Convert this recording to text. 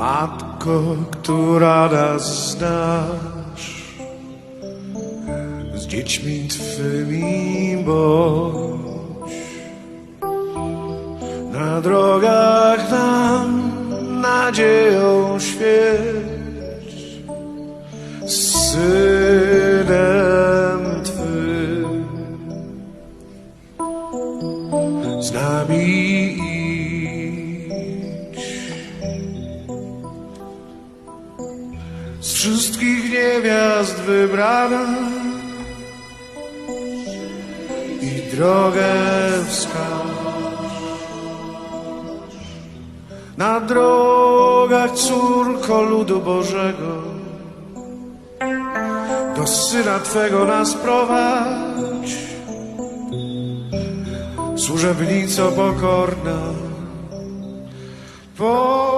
Matko, która nas znasz, z dziećmi Twymi bądź. Na drogach nam nadzieją świeć, z Synem Twym. Z nami. Z wszystkich niewiast wybrana i drogę wskaż. Na drogach córko ludu Bożego do Syna Twego nas prowadź. Służebnico pokorna, pokój